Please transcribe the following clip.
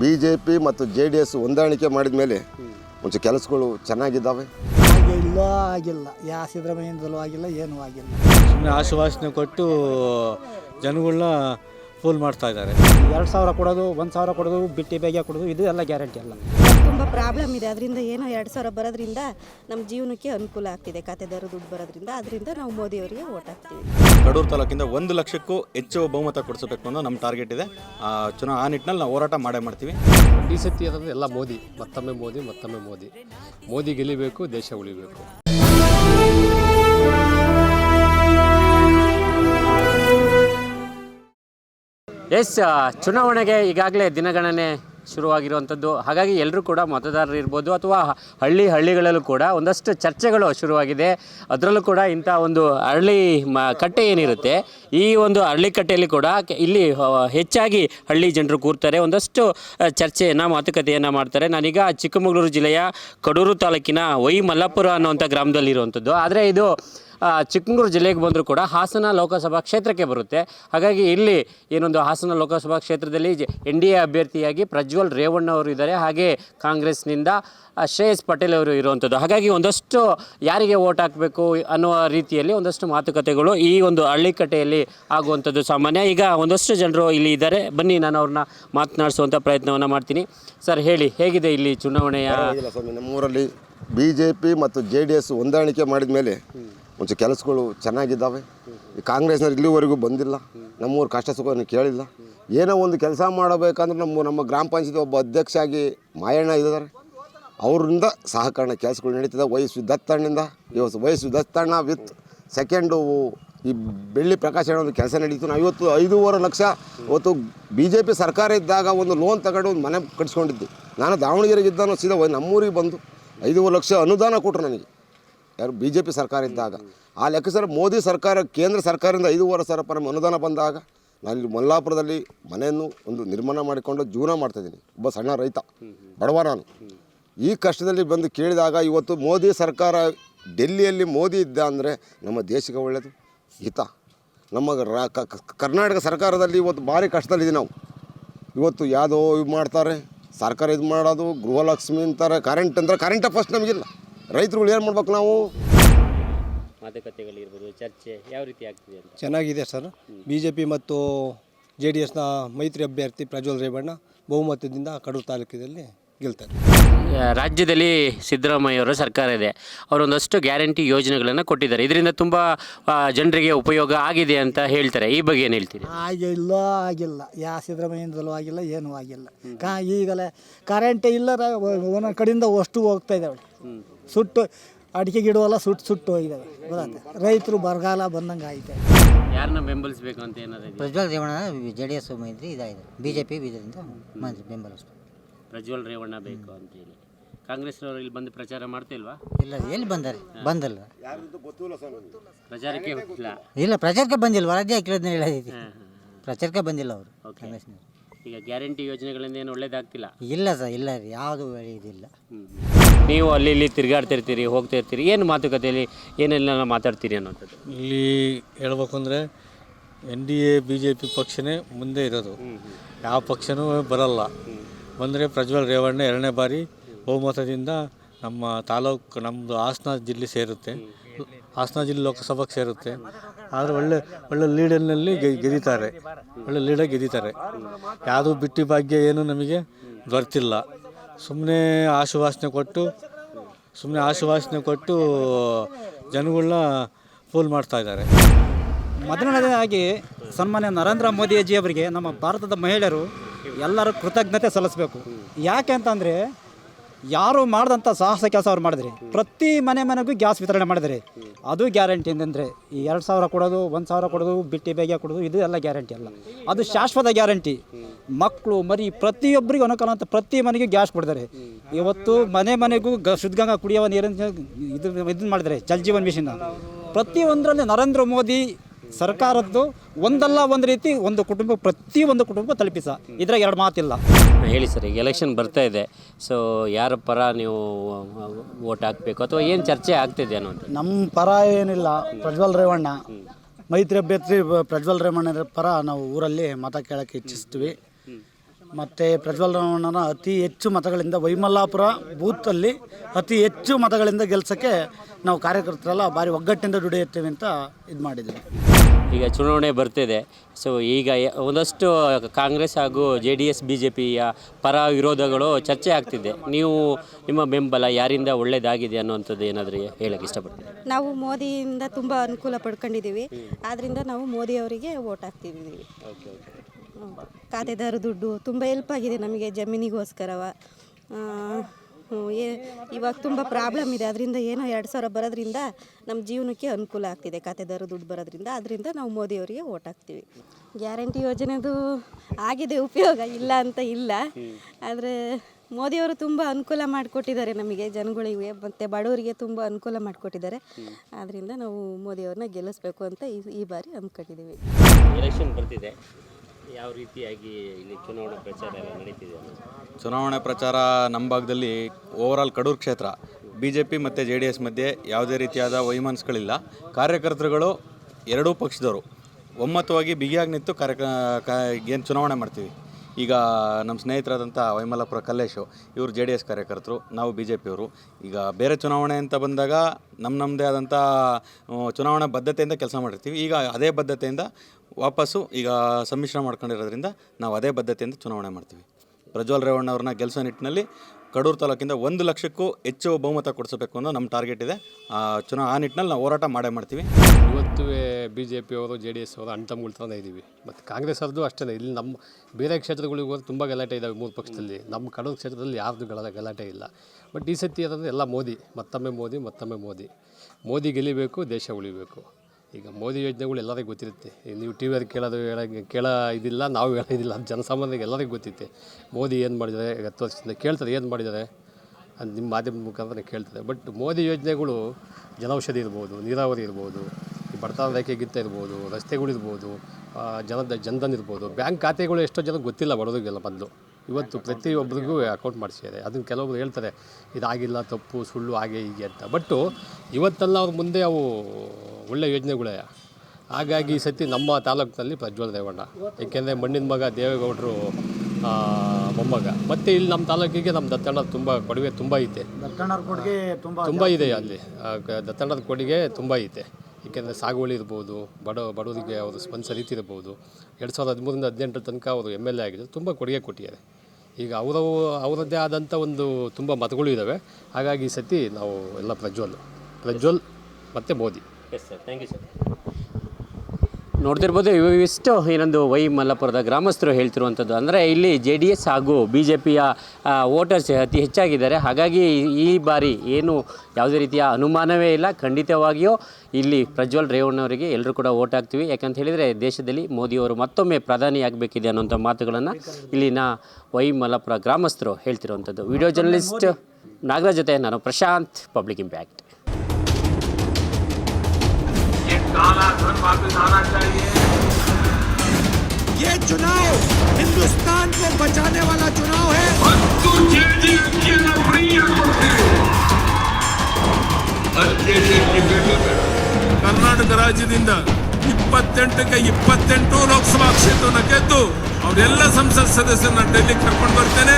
B J P ಮತ್ತು J D S ಹೊಂದಾಣಿಕೆ ಮಾಡಿದ ಮೇಲೆ ಒಂಚೂರು ಕೆಲಸಗಳು ಚೆನ್ನಾಗಿದ್ದಾವೆ? ಹಾಗೆ ಇಲ್ಲ ಆಗಿಲ್ಲ. ಯಾ ಸಿದ್ದರಾಮಯ್ಯದಿಂದಲೂ ಆಗಿಲ್ಲ ಏನೂ ಆಗಿಲ್ಲ. ಸುಮ್ಮನೆ ಆಶ್ವಾಸನೆ ಕೊಟ್ಟು ಜನಗಳನ್ನ ಫೂಲ್ ಮಾಡ್ತಾ ಇದ್ದಾರೆ. ಎರಡು ಸಾವಿರ ಕೊಡೋದು ಒಂದು ಸಾವಿರ ಕೊಡೋದು ಬಿಟ್ಟಿ ಬೇಗ ಕೊಡೋದು ಇದು ಎಲ್ಲ ಗ್ಯಾರಂಟಿ ಅಲ್ಲ. ತುಂಬ ಪ್ರಾಬ್ಲಮ್ ಇದೆ. ಅದರಿಂದ ಏನೋ ಎರಡು ಸಾವಿರ ಬರೋದ್ರಿಂದ ನಮ್ಮ ಜೀವನಕ್ಕೆ ಅನುಕೂಲ ಆಗ್ತಿದೆ. ಖಾತೆದಾರ ದುಡ್ಡು ಬರೋದ್ರಿಂದ. ಅದರಿಂದ ನಾವು ಮೋದಿಯವರಿಗೆ ಓಟ್ ಹಾಕ್ತೀವಿ. ಕಡೂರು ತಾಲೂಕಿಂದ ಒಂದು ಲಕ್ಷಕ್ಕೂ ಹೆಚ್ಚು ಬಹುಮತ ಕೊಡಿಸಬೇಕು ಅನ್ನೋ ನಮ್ಮ ಟಾರ್ಗೆಟ್ ಇದೆ. ಆ ಚುನಾ ಆ ನಿಟ್ಟಿನಲ್ಲಿ ನಾವು ಹೋರಾಟ ಮಾಡೇ ಮಾಡ್ತೀವಿ. ಈ ಸತಿ ಅನ್ನೋದು ಎಲ್ಲ ಮೋದಿ. ಮತ್ತೊಮ್ಮೆ ಮೋದಿ ಮತ್ತೊಮ್ಮೆ ಮೋದಿ. ಮೋದಿ ಗೆಲ್ಲಬೇಕು ದೇಶ ಉಳಿಬೇಕು. ಎಸ್ ಚುನಾವಣೆಗೆ ಈಗಾಗಲೇ ದಿನಗಣನೆ ಶುರುವಾಗಿರುವಂಥದ್ದು. ಹಾಗಾಗಿ ಎಲ್ಲರೂ ಕೂಡ ಮತದಾರರು ಇರ್ಬೋದು ಅಥವಾ ಹಳ್ಳಿ ಹಳ್ಳಿಗಳಲ್ಲೂ ಕೂಡ ಒಂದಷ್ಟು ಚರ್ಚೆಗಳು ಶುರುವಾಗಿದೆ. ಅದರಲ್ಲೂ ಕೂಡ ಇಂಥ ಒಂದು ಹಳ್ಳಿ ಮ, ಕಟ್ಟೆ ಏನಿರುತ್ತೆ, ಈ ಒಂದು ಹಳ್ಳಿ ಕಟ್ಟೆಯಲ್ಲಿ ಕೂಡ ಇಲ್ಲಿ ಹೆಚ್ಚಾಗಿ ಹಳ್ಳಿ ಜನರು ಕೂರ್ತಾರೆ. ಒಂದಷ್ಟು ಚರ್ಚೆಯನ್ನು, ಮಾತುಕತೆಯನ್ನು ಮಾಡ್ತಾರೆ. ನಾನೀಗ ಚಿಕ್ಕಮಗಳೂರು ಜಿಲ್ಲೆಯ ಕಡೂರು ತಾಲೂಕಿನ ವೈ ಮಲ್ಲಾಪುರ ಅನ್ನುವಂಥ ಗ್ರಾಮದಲ್ಲಿರುವಂಥದ್ದು. ಆದರೆ ಇದು ಚಿಕ್ಕಮಗಳೂರು ಜಿಲ್ಲೆಗೆ ಬಂದರೂ ಕೂಡ ಹಾಸನ ಲೋಕಸಭಾ ಕ್ಷೇತ್ರಕ್ಕೆ ಬರುತ್ತೆ. ಹಾಗಾಗಿ ಇಲ್ಲಿ ಏನೊಂದು ಹಾಸನ ಲೋಕಸಭಾ ಕ್ಷೇತ್ರದಲ್ಲಿ ಎನ್ ಡಿ ಎ ಅಭ್ಯರ್ಥಿಯಾಗಿ ಪ್ರಜ್ವಲ್ ರೇವಣ್ಣ ಅವರು ಇದ್ದಾರೆ. ಹಾಗೆ ಕಾಂಗ್ರೆಸ್ನಿಂದ ಶ್ರೇಯಸ್ ಪಟೇಲ್ ಅವರು ಇರುವಂಥದ್ದು. ಹಾಗಾಗಿ ಒಂದಷ್ಟು ಯಾರಿಗೆ ಓಟ್ ಹಾಕಬೇಕು ಅನ್ನುವ ರೀತಿಯಲ್ಲಿ ಒಂದಷ್ಟು ಮಾತುಕತೆಗಳು ಈ ಒಂದು ಹಳ್ಳಿಕಟ್ಟೆಯಲ್ಲಿ ಆಗುವಂಥದ್ದು ಸಾಮಾನ್ಯ. ಈಗ ಒಂದಷ್ಟು ಜನರು ಇಲ್ಲಿ ಇದ್ದಾರೆ. ಬನ್ನಿ, ನಾನು ಅವ್ರನ್ನ ಮಾತನಾಡಿಸುವಂಥ ಪ್ರಯತ್ನವನ್ನು ಮಾಡ್ತೀನಿ. ಸರ್, ಹೇಳಿ, ಹೇಗಿದೆ ಇಲ್ಲಿ ಚುನಾವಣೆಯ ನಮ್ಮೂರಲ್ಲಿ ಬಿ ಜೆ ಪಿ ಮತ್ತು ಜೆ ಡಿ ಎಸ್ ಹೊಂದಾಣಿಕೆ ಮಾಡಿದ ಮೇಲೆ ಒಂಚೂರು ಕೆಲಸಗಳು ಚೆನ್ನಾಗಿದ್ದಾವೆ. ಈ ಕಾಂಗ್ರೆಸ್ನವ್ರು ಇಲ್ಲಿವರೆಗೂ ಬಂದಿಲ್ಲ. ನಮ್ಮೂರು ಕಷ್ಟ ಸುಖವನ್ನು ಕೇಳಿಲ್ಲ. ಏನೋ ಒಂದು ಕೆಲಸ ಮಾಡಬೇಕಂದ್ರೆ ನಮ್ಮ ನಮ್ಮ ಗ್ರಾಮ ಪಂಚಾಯತಿ ಒಬ್ಬ ಅಧ್ಯಕ್ಷ ಆಗಿ ಮಾಯಣ್ಣ ಇದ್ದಾರೆ. ಅವರಿಂದ ಸಹಕರಣ ಕೆಲಸಗಳು ನಡೀತದೆ. ವಯಸ್ಸು ದತ್ತಣ್ಣಿಂದ ಇವತ್ತು ವಯಸ್ಸು ದತ್ತಣ್ಣ ವಿತ್ ಸೆಕೆಂಡು ಈ ಬೆಳ್ಳಿ ಪ್ರಕಾಶ ಒಂದು ಕೆಲಸ ನಡೀತು. ನಾವು ಇವತ್ತು ಐದೂವರೆ ಲಕ್ಷ ಇವತ್ತು ಬಿ ಜೆ ಪಿ ಸರ್ಕಾರ ಇದ್ದಾಗ ಒಂದು ಲೋನ್ ತಗೊಂಡು ಒಂದು ಮನೆ ಕಟ್ಸ್ಕೊಂಡಿದ್ದೆ ನಾನು ದಾವಣಗೆರೆಗೆ ಇದ್ದಾನು ಸೀದಾ ನಮ್ಮೂರಿಗೆ ಬಂದು ಐದೂವರೆ ಲಕ್ಷ ಅನುದಾನ ಕೊಟ್ಟರು ನನಗೆ. ಯಾರು ಬಿ ಜೆ ಪಿ ಸರ್ಕಾರ ಇದ್ದಾಗ. ಆ ಲೆಕ್ಕ ಸರ್ ಮೋದಿ ಸರ್ಕಾರ, ಕೇಂದ್ರ ಸರ್ಕಾರದಿಂದ ಐದೂವರೆ ಸಾವಿರ ರೂಪಾಯಿ ಅನುದಾನ ಬಂದಾಗ ನಾನು ಇಲ್ಲಿ ಮಲ್ಲಾಪುರದಲ್ಲಿ ಮನೆಯನ್ನು ಒಂದು ನಿರ್ಮಾಣ ಮಾಡಿಕೊಂಡು ಜೀವನ ಮಾಡ್ತಾಯಿದ್ದೀನಿ ಒಬ್ಬ ಸಣ್ಣ ರೈತ, ಬಡವ ನಾನು. ಈ ಕಷ್ಟದಲ್ಲಿ ಬಂದು ಕೇಳಿದಾಗ ಇವತ್ತು ಮೋದಿ ಸರ್ಕಾರ ಡೆಲ್ಲಿಯಲ್ಲಿ ಮೋದಿ ಇದ್ದ ಅಂದರೆ ನಮ್ಮ ದೇಶಕ್ಕೆ ಒಳ್ಳೆಯದು ಹಿತ. ನಮ್ಮ ರಾ- ಕರ್ನಾಟಕ ಸರ್ಕಾರದಲ್ಲಿ ಇವತ್ತು ಭಾರಿ ಕಷ್ಟದಲ್ಲಿದ್ದೀವಿ ನಾವು. ಇವತ್ತು ಯಾವುದೋ ಇದು ಮಾಡ್ತಾರೆ, ಸರ್ಕಾರ ಇದು ಮಾಡೋದು, ಗೃಹಲಕ್ಷ್ಮಿ ಅಂತಾರೆ ಕರೆಂಟ್ ಅಂದ್ರೆ ಕರೆಂಟ ಫಸ್ಟ್ ನಮಗಿಲ್ಲ. ರೈತರುಗಳು ಏನು ಮಾಡ್ಬೇಕು ನಾವು? ಮಾತುಕತೆಗಳಿರ್ಬೋದು ಚರ್ಚೆ ಯಾವ ರೀತಿ ಆಗ್ತಿದೆ ಅಂತ? ಚೆನ್ನಾಗಿದೆ ಸರ್. ಬಿ ಜೆ ಪಿ ಮತ್ತು ಜೆ ಡಿ ಎಸ್ನ ಮೈತ್ರಿ ಅಭ್ಯರ್ಥಿ ಪ್ರಜ್ವಲ್ ರೇವಣ್ಣ ಬಹುಮತದಿಂದ ಕಡೂರು ತಾಲೂಕಿನಲ್ಲಿ ಗೆಲ್ತಾರೆ. ರಾಜ್ಯದಲ್ಲಿ ರಾಜ್ಯದಲ್ಲಿ ಸಿದ್ದರಾಮಯ್ಯವರ ಸರ್ಕಾರ ಇದೆ. ಅವರೊಂದಷ್ಟು ಗ್ಯಾರಂಟಿ ಯೋಜನೆಗಳನ್ನು ಕೊಟ್ಟಿದ್ದಾರೆ. ಇದರಿಂದ ತುಂಬ ಜನರಿಗೆ ಉಪಯೋಗ ಆಗಿದೆ ಅಂತ ಹೇಳ್ತಾರೆ. ಈ ಬಗ್ಗೆ ಏನು ಹೇಳ್ತೀರಿ? ಆಗಿಲ್ಲ ಇಲ್ಲ ಆಗಿಲ್ಲ. ಯಾ ಸಿದ್ದರಾಮಯ್ಯದಿಂದಲೂ ಆಗಿಲ್ಲ ಏನೂ ಆಗಿಲ್ಲ. ಕಾ ಈಗಲೇ ಕರೆಂಟ್ ಇಲ್ಲ ಒಂದೊಂದು ಕಡೆಯಿಂದ ಅಷ್ಟು ಹೋಗ್ತಾ ಇದ್ದಾವೆ ಸುಟ್ಟು ಅಡಿಕೆ ಗಿಡವೆಲ್ಲ ಸುಟ್ಟು ಸುಟ್ಟು ಹೋಗಿದ್ದಾವೆ. ಗೊತ್ತಾಯ್ತು ರೈತರು ಬರಗಾಲ ಬಂದಂಗೆ ಆಯ್ತು. ಯಾರನ್ನ ಬೆಂಬಲಿಸಬೇಕು ಅಂತ ಏನಾದ್ರು ಇದೆಯಾ? Prajwal Revanna J D S ಮೈತ್ರಿ ಇದಾಗಿದೆ ಬಿ ಜೆ ಪಿ ಇದರಿಂದ ಮಂತ್ರಿ ಬೆಂಬಲಿಸ್ತು. ಪ್ರಜ್ವಲ್ ರೇವಣ್ಣ ಬೇಕು ಅಂತ ಹೇಳಿ. ಕಾಂಗ್ರೆಸ್ನವರು ಇಲ್ಲಿ ಬಂದು ಪ್ರಚಾರ ಮಾಡ್ತಿಲ್ವಾ ಇಲ್ಲ ಎಲ್ಲಿ ಬಂದಾರೆ? ಬಂದಲ್ಲ. ಪ್ರಚಾರಕ್ಕೆ ಇಲ್ಲ. ಪ್ರಚಾರಕ್ಕೆ ಬಂದಿಲ್ಲ ವರದಿ ಹಾಕಿರೋದನ್ನ ಹೇಳಿದ್ದೀವಿ ಪ್ರಚಾರಕ್ಕೆ ಬಂದಿಲ್ಲ ಅವರು ಕಾಂಗ್ರೆಸ್ನವ್ರು. ಈಗ ಗ್ಯಾರಂಟಿ ಯೋಜನೆಗಳಿಂದ ಏನು ಒಳ್ಳೇದಾಗ್ತಿಲ್ಲ? ಇಲ್ಲ ಸರ್ ಇಲ್ಲ ರೀ ಯಾವುದು ಇದಿಲ್ಲ ನೀವು ಅಲ್ಲಿ ಇಲ್ಲಿ ತಿರುಗಾಡ್ತಿರ್ತೀರಿ ಹೋಗ್ತಾ ಇರ್ತೀರಿ ಏನು ಮಾತುಕತೆಯಲ್ಲಿ ಏನೆಲ್ಲ ಮಾತಾಡ್ತೀರಿ ಅನ್ನೋಂಥದ್ದು? ಇಲ್ಲಿ ಹೇಳ್ಬೇಕು ಅಂದರೆ N D A B J P ಪಕ್ಷನೇ ಮುಂದೆ ಇರೋದು. ಯಾವ ಪಕ್ಷನೂ ಬರಲ್ಲ. ಬಂದರೆ ಪ್ರಜ್ವಲ್ ರೇವಣ್ಣ ಎರಡನೇ ಬಾರಿ ಬಹುಮತದಿಂದ ನಮ್ಮ ತಾಲೂಕು ನಮ್ಮದು ಹಾಸನ ಜಿಲ್ಲೆ ಸೇರುತ್ತೆ. ಹಾಸನ ಜಿಲ್ಲೆ ಲೋಕಸಭೆಗೆ ಸೇರುತ್ತೆ. ಆದರೆ ಒಳ್ಳೆ ಒಳ್ಳೆ ಲೀಡರ್ನಲ್ಲಿ ಗೆದಿತಾರೆ ಒಳ್ಳೆ ಲೀಡರ್ ಗೆದ್ದಿದ್ದಾರೆ ಯಾವುದು ಬಿಟ್ಟಿ ಭಾಗ್ಯ ಏನು ನಮಗೆ ದೊರೆತಿಲ್ಲ ಸುಮ್ಮನೆ ಆಶ್ವಾಸನೆ ಕೊಟ್ಟು ಸುಮ್ಮನೆ ಆಶ್ವಾಸನೆ ಕೊಟ್ಟು ಜನಗಳನ್ನ ಫೂಲ್ ಮಾಡ್ತಾ ಇದ್ದಾರೆ. ಮೊದಲನೇದಾಗಿ ಸನ್ಮಾನ್ಯ ನರೇಂದ್ರ ಮೋದಿಜಿ ಅವರಿಗೆ ನಮ್ಮ ಭಾರತದ ಮಹಿಳೆಯರು ಎಲ್ಲರೂ ಕೃತಜ್ಞತೆ ಸಲ್ಲಿಸಬೇಕು. ಯಾಕೆ ಅಂತಂದರೆ ಯಾರು ಮಾಡಿದಂಥ ಸಾಹಸ ಕೆಲಸ ಅವ್ರು ಮಾಡಿದ್ರಿ. ಪ್ರತಿ ಮನೆ ಮನೆಗೂ ಗ್ಯಾಸ್ ವಿತರಣೆ ಮಾಡಿದ್ರಿ. ಅದು ಗ್ಯಾರಂಟಿ ಅಂತಂದರೆ ಈ ಎರಡು ಸಾವಿರ ಕೊಡೋದು, ಒಂದು ಸಾವಿರ ಕೊಡೋದು, ಬಿಟ್ಟಿ ಬೇಗ ಕೊಡೋದು, ಇದು ಎಲ್ಲ ಗ್ಯಾರಂಟಿ ಅಲ್ಲ. ಅದು ಶಾಶ್ವತ ಗ್ಯಾರಂಟಿ. ಮಕ್ಕಳು ಮರಿ ಪ್ರತಿಯೊಬ್ಬರಿಗೂ ಅನುಕೂಲ ಅಂತ ಪ್ರತಿ ಮನೆಗೂ ಗ್ಯಾಸ್ ಕೊಡ್ತಾರೆ. ಇವತ್ತು ಮನೆ ಮನೆಗೂ ಗ ಶುದ್ಧಗಂಗಾ ಕುಡಿಯುವ ನೀರಿನ ಇದು ಇದನ್ನ ಮಾಡಿದರೆ ಜಲ್ ಜೀವನ್ ಮಿಷನ್. ಪ್ರತಿಯೊಂದರಲ್ಲಿ ನರೇಂದ್ರ ಮೋದಿ ಸರ್ಕಾರದ್ದು ಒಂದಲ್ಲ ಒಂದು ರೀತಿ ಒಂದು ಕುಟುಂಬ ಪ್ರತಿ ಒಂದು ಕುಟುಂಬ ತಲುಪಿಸ. ಇದ್ರಾಗ ಎರಡು ಮಾತಿಲ್ಲ. ಹೇಳಿ ಸರ್ ಈಗ ಎಲೆಕ್ಷನ್ ಬರ್ತಾ ಇದೆ. ಸೊ ಯಾರ ಪರ ನೀವು ಓಟ್ ಹಾಕಬೇಕು ಅಥವಾ ಏನು ಚರ್ಚೆ ಆಗ್ತಿದೆ ಅನ್ನೋದು? ನಮ್ಮ ಪರ ಏನಿಲ್ಲ. ಪ್ರಜ್ವಲ್ ರೇವಣ್ಣ. ಮೈತ್ರಿ ಅಭ್ಯರ್ಥಿ ಪ್ರಜ್ವಲ್ ರೇವಣ್ಣ ಪರ ನಾವು ಊರಲ್ಲಿ ಮತ ಕೇಳಕ್ಕೆ ಇಚ್ಛಿಸ್ತೀವಿ. ಮತ್ತು ಪ್ರಜ್ವಲ್ ರೇವಣ್ಣನ ಅತಿ ಹೆಚ್ಚು ಮತಗಳಿಂದ ವೈಮಲ್ಲಾಪುರ ಬೂತಲ್ಲಿ ಅತಿ ಹೆಚ್ಚು ಮತಗಳಿಂದ ಗೆಲ್ಸೋಕ್ಕೆ ನಾವು ಕಾರ್ಯಕರ್ತರೆಲ್ಲ ಭಾರಿ ಒಗ್ಗಟ್ಟಿನಿಂದ ದುಡಿಯುತ್ತೇವೆ ಅಂತ ಇದು ಮಾಡಿದ್ದೀವಿ. ಈಗ ಚುನಾವಣೆ ಬರ್ತಿದೆ. ಸೊ ಈಗ ಒಂದಷ್ಟು ಕಾಂಗ್ರೆಸ್ ಹಾಗೂ J D S B J ಪಿಯ ಪರ ವಿರೋಧಗಳು ಚರ್ಚೆ ಆಗ್ತಿದೆ. ನೀವು ನಿಮ್ಮ ಬೆಂಬಲ ಯಾರಿಂದ ಒಳ್ಳೆಯದಾಗಿದೆ ಅನ್ನುವಂಥದ್ದು ಏನಾದರೂ ಹೇಳಕ್ಕೆ ಇಷ್ಟಪಡ್ತೀನಿ ನಾವು ಮೋದಿಯಿಂದ ತುಂಬ ಅನುಕೂಲ ಪಡ್ಕೊಂಡಿದ್ದೀವಿ. ಆದ್ದರಿಂದ ನಾವು ಮೋದಿಯವರಿಗೆ ಓಟ್ ಹಾಕ್ತಿದ್ದೀವಿ. ಹ್ಮ್. ಖಾತೆದಾರ ದುಡ್ಡು ತುಂಬ ಹೆಲ್ಪ್ ಆಗಿದೆ ನಮಗೆ ಜಮೀನಿಗೋಸ್ಕರವ. ಏ- ಇವಾಗ ತುಂಬ ಪ್ರಾಬ್ಲಮ್ ಇದೆ. ಅದರಿಂದ ಏನೋ ಎರಡು ಸಾವಿರ ಬರೋದ್ರಿಂದ ನಮ್ಮ ಜೀವನಕ್ಕೆ ಅನುಕೂಲ ಆಗ್ತಿದೆ. ಖಾತೆದಾರ ದುಡ್ಡು ಬರೋದ್ರಿಂದ. ಅದರಿಂದ ನಾವು ಮೋದಿಯವರಿಗೆ ಓಟ್ ಹಾಕ್ತೀವಿ. ಗ್ಯಾರಂಟಿ ಯೋಜನೆದು ಆಗಿದೆ ಉಪಯೋಗ. ಇಲ್ಲ ಅಂತ ಇಲ್ಲ. ಆದರೆ ಮೋದಿಯವರು ತುಂಬ ಅನುಕೂಲ ಮಾಡಿಕೊಟ್ಟಿದ್ದಾರೆ ನಮಗೆ. ಜನಗಳಿಗೆ ಮತ್ತು ಬಡವರಿಗೆ ತುಂಬ ಅನುಕೂಲ ಮಾಡಿಕೊಟ್ಟಿದ್ದಾರೆ. ಆದ್ದರಿಂದ ನಾವು ಮೋದಿಯವ್ರನ್ನ ಗೆಲ್ಲಿಸ್ಬೇಕು ಅಂತ ಈ ಈ ಬಾರಿ ಅಂದ್ಕೊಂಡಿದ್ದೀವಿ. ಎಲೆಕ್ಷನ್ ಬರ್ತಿದೆ. ಯಾವ ರೀತಿಯಾಗಿ ಇಲ್ಲಿ ಚುನಾವಣಾ ಪ್ರಚಾರ ಎಲ್ಲ ನಡೀತಿದೆ ಚುನಾವಣೆ ಪ್ರಚಾರ ನಮ್ಮ ಭಾಗದಲ್ಲಿ ಓವರಾಲ್ ಕಡೂರು ಕ್ಷೇತ್ರ ಬಿ ಜೆ ಪಿ ಮತ್ತು ಜೆ ಡಿ ಎಸ್ ಮಧ್ಯೆ ಯಾವುದೇ ರೀತಿಯಾದ ವೈಮನಸ್ಗಳಿಲ್ಲ. ಕಾರ್ಯಕರ್ತರುಗಳು ಎರಡೂ ಪಕ್ಷದವರು. ಒಮ್ಮತವಾಗಿ ಬಿಗಿಯಾಗಿ ನಿಂತು ಕಾರ್ಯಕ ಏನು ಚುನಾವಣೆ ಮಾಡ್ತೀವಿ. ಈಗ ನಮ್ಮ ಸ್ನೇಹಿತರಾದಂಥ ವೈಮಲಪುರ ಕಲ್ಲೇಶು, ಇವರು ಜೆ ಡಿ ಎಸ್ ಕಾರ್ಯಕರ್ತರು, ನಾವು ಬಿ ಜೆ ಪಿಯವರು ಈಗ ಬೇರೆ ಚುನಾವಣೆ ಅಂತ ಬಂದಾಗ ನಮ್ಮ ನಮ್ಮದೇ ಆದಂಥ ಚುನಾವಣಾ ಬದ್ಧತೆಯಿಂದ ಕೆಲಸ ಮಾಡಿರ್ತೀವಿ. ಈಗ ಅದೇ ಬದ್ಧತೆಯಿಂದ ವಾಪಸ್ಸು ಈಗ ಸಮ್ಮಿಶ್ರಣ ಮಾಡ್ಕೊಂಡಿರೋದ್ರಿಂದ ನಾವು ಅದೇ ಬದ್ಧತೆಯಿಂದ ಚುನಾವಣೆ ಮಾಡ್ತೀವಿ. ಪ್ರಜ್ವಲ್ ರೇವಣ್ಣ ಅವ್ರನ್ನ ಗೆಲ್ಲಿಸೋ ನಿಟ್ಟಿನಲ್ಲಿ ಕಡೂರು ತಾಲೂಕಿಂದ ಒಂದು ಲಕ್ಷಕ್ಕೂ ಹೆಚ್ಚು ಬಹುಮತ ಕೊಡಿಸಬೇಕು ಅನ್ನೋ ನಮ್ಮ ಟಾರ್ಗೆಟ್ ಇದೆ. ಆ, ಚುನಾ, ಆ ನಿಟ್ಟಿನಲ್ಲಿ ನಾವು ಹೋರಾಟ ಮಾಡೇ ಮಾಡ್ತೀವಿ. ಇವತ್ತು ಬಿ ಜೆ ಪಿ ಅವರು, ಜೆ ಡಿ ಎಸ್ ಅವರು ಅಣ್ತಮ್ಮಗಳ ಥರನೇ ಇದ್ದೀವಿ. ಮತ್ತು ಕಾಂಗ್ರೆಸ್ ಅವ್ರದ್ದು ಅಷ್ಟೇ ಇಲ್ಲಿ. ನಮ್ಮ, ಬೇರೆ ಕ್ಷೇತ್ರಗಳಿಗೆ ಹೋದ್ರೆ ತುಂಬ ಗಲಾಟೆ ಇದ್ದಾವೆ ಮೂರು ಪಕ್ಷದಲ್ಲಿ. ನಮ್ಮ ಕಡೂರು ಕ್ಷೇತ್ರದಲ್ಲಿ ಯಾರ್ದು ಗಲ, ಗಲಾಟೆ ಇಲ್ಲ. ಬಟ್ ಈ ಸತಿ ಅದಂದರೆ ಎಲ್ಲ ಮೋದಿ. ಮತ್ತೊಮ್ಮೆ ಮೋದಿ ಮತ್ತೊಮ್ಮೆ ಮೋದಿ. ಮೋದಿ ಗೆಲ್ಲಬೇಕು, ದೇಶ ಉಳಿಬೇಕು. ಈಗ ಮೋದಿ ಯೋಜನೆಗಳು ಎಲ್ಲರಿಗೂ ಗೊತ್ತಿರುತ್ತೆ. ನೀವು ಟಿ ವಿಯಲ್ಲಿ ಕೇಳೋದು ಹೇಳ, ಕೇಳೋ ಇದಿಲ್ಲ, ನಾವು ಹೇಳೋದಿಲ್ಲ ಜನಸಾಮಾನ್ಯರಿಗೆ ಎಲ್ಲರಿಗೂ ಗೊತ್ತಿತ್ತೆ. ಮೋದಿ ಏನು ಮಾಡಿದ್ದಾರೆ ಹತ್ತು ವರ್ಷದಿಂದ ಕೇಳ್ತಾರೆ, ಏನು ಮಾಡಿದ್ದಾರೆ, ಅದು ನಿಮ್ಮ ಮಾಧ್ಯಮದ ಮುಖಾಂತರ ಕೇಳ್ತಾರೆ. ಬಟ್ ಮೋದಿ ಯೋಜನೆಗಳು ಜನೌಷಧಿ ಇರ್ಬೋದು, ನೀರಾವರಿ ಇರ್ಬೋದು, ಈ ಬಡತನ ರೇಖೆಗಿಂತ ಇರ್ಬೋದು ರಸ್ತೆಗಳಿರ್ಬೋದು ಜನದ ಜನಧನ್ ಇರ್ಬೋದು, ಬ್ಯಾಂಕ್ ಖಾತೆಗಳು ಎಷ್ಟೋ ಜನಕ್ಕೆ ಗೊತ್ತಿಲ್ಲ ಬಡವರಿಗೆಲ್ಲ ಬಂದು. ಇವತ್ತು ಪ್ರತಿಯೊಬ್ಬರಿಗೂ ಅಕೌಂಟ್ ಮಾಡಿಸಿದ್ದಾರೆ. ಅದನ್ನು ಕೆಲವೊಬ್ರು ಹೇಳ್ತಾರೆ ಇದಾಗಿಲ್ಲ ತಪ್ಪು ಸುಳ್ಳು ಹಾಗೆ ಹೀಗೆ ಅಂತ. ಬಟ್ಟು ಇವತ್ತೆಲ್ಲ ಅವ್ರ ಮುಂದೆ ಅವು ಒಳ್ಳೆಯ ಯೋಜನೆಗಳೇ. ಹಾಗಾಗಿ ಈ ಸತಿ ನಮ್ಮ ತಾಲೂಕಿನಲ್ಲಿ ಪ್ರಜ್ವಲ್ ದೇವಣ್ಣ ಏಕೆಂದರೆ ಮಣ್ಣಿನ ಮಗ ದೇವೇಗೌಡರು ಮೊಮ್ಮಗ. ಮತ್ತು ಇಲ್ಲಿ ನಮ್ಮ ತಾಲೂಕಿಗೆ ನಮ್ಮ ದತ್ತಣ್ಣ ತುಂಬ ಕೊಡುಗೆ ತುಂಬ ಐತೆ. ದತ್ತಣ್ಣರ ಕೊಡುಗೆ ತುಂಬ ತುಂಬ ಇದೆ ಅಲ್ಲಿ. ದತ್ತಣ್ಣದ ಕೊಡುಗೆ ತುಂಬ ಐತೆ. ಏಕೆಂದರೆ ಸಾಗುವಳಿ ಇರ್ಬೋದು ಬಡ ಬಡವರಿಗೆ ಅವರು ಸ್ಪಂದಿಸೋ ರೀತಿ ಇರ್ಬೋದು. ಎರಡು ಸಾವಿರದ ಹದಿಮೂರಿಂದ ಹದಿನೆಂಟರ ತನಕ ಅವರು ಎಂ ಎಲ್ ಎ ಆಗಿದ್ದರು. ತುಂಬ ಕೊಡುಗೆ ಕೊಟ್ಟಿದ್ದಾರೆ. ಈಗ ಅವರ ಅವರದ್ದೇ ಆದಂಥ ಒಂದು ತುಂಬ ಮತಗಳು ಇದ್ದಾವೆ ಹಾಗಾಗಿ ಈ ಸತಿ ನಾವು ಎಲ್ಲ ಪ್ರಜ್ವಲ್ ಪ್ರಜ್ವಲ್ ಮತ್ತು Modi. Yes sir thank you sir ನೋಡ್ತಿರ್ಬೋದು ಇವಿಷ್ಟು ಏನೊಂದು ವೈ ಮಲ್ಲಪುರದ ಗ್ರಾಮಸ್ಥರು ಹೇಳ್ತಿರುವಂಥದ್ದು. ಅಂದರೆ ಇಲ್ಲಿ ಜೆ ಡಿ ಎಸ್ ಹಾಗೂ ಬಿ ಜೆ ಪಿಯ ವೋಟರ್ಸ್ ಅತಿ ಹೆಚ್ಚಾಗಿದ್ದಾರೆ. ಹಾಗಾಗಿ ಈ ಬಾರಿ ಏನು ಯಾವುದೇ ರೀತಿಯ ಅನುಮಾನವೇ ಇಲ್ಲ. ಖಂಡಿತವಾಗಿಯೂ ಇಲ್ಲಿ ಪ್ರಜ್ವಲ್ ರೇವಣ್ಣವರಿಗೆ ಎಲ್ಲರೂ ಕೂಡ ಓಟ್ ಹಾಕ್ತೀವಿ. ಯಾಕಂತ ಹೇಳಿದರೆ ದೇಶದಲ್ಲಿ ಮೋದಿಯವರು ಮತ್ತೊಮ್ಮೆ ಪ್ರಧಾನಿ ಆಗಬೇಕಿದೆ ಅನ್ನೋಂಥ ಮಾತುಗಳನ್ನು ಇಲ್ಲಿನ ವೈ ಮಲ್ಲಪುರ ಗ್ರಾಮಸ್ಥರು ಹೇಳ್ತಿರುವಂಥದ್ದು. ವಿಡಿಯೋ ಜರ್ನಲಿಸ್ಟ್ ನಾಗರಾಜ್ ಜೊತೆ ನಾನು ಪ್ರಶಾಂತ್, ಪಬ್ಲಿಕ್ ಇಂಪ್ಯಾಕ್ಟ್. ये चुनाव हिंदुस्तान को बचाने वाला चुनाव है ಕರ್ನಾಟಕ ರಾಜ್ಯದಿಂದ ಇಪ್ಪತ್ತೆಂಟಕ್ಕೆ ಇಪ್ಪತ್ತೆಂಟು ಲೋಕಸಭಾ ಕ್ಷೇತ್ರವನ್ನು ಗೆದ್ದು ಅವರೆಲ್ಲ ಸಂಸತ್ ಸದಸ್ಯರನ್ನ ಡೆಲ್ಲಿ ಕರ್ಕೊಂಡು ಬರ್ತೇನೆ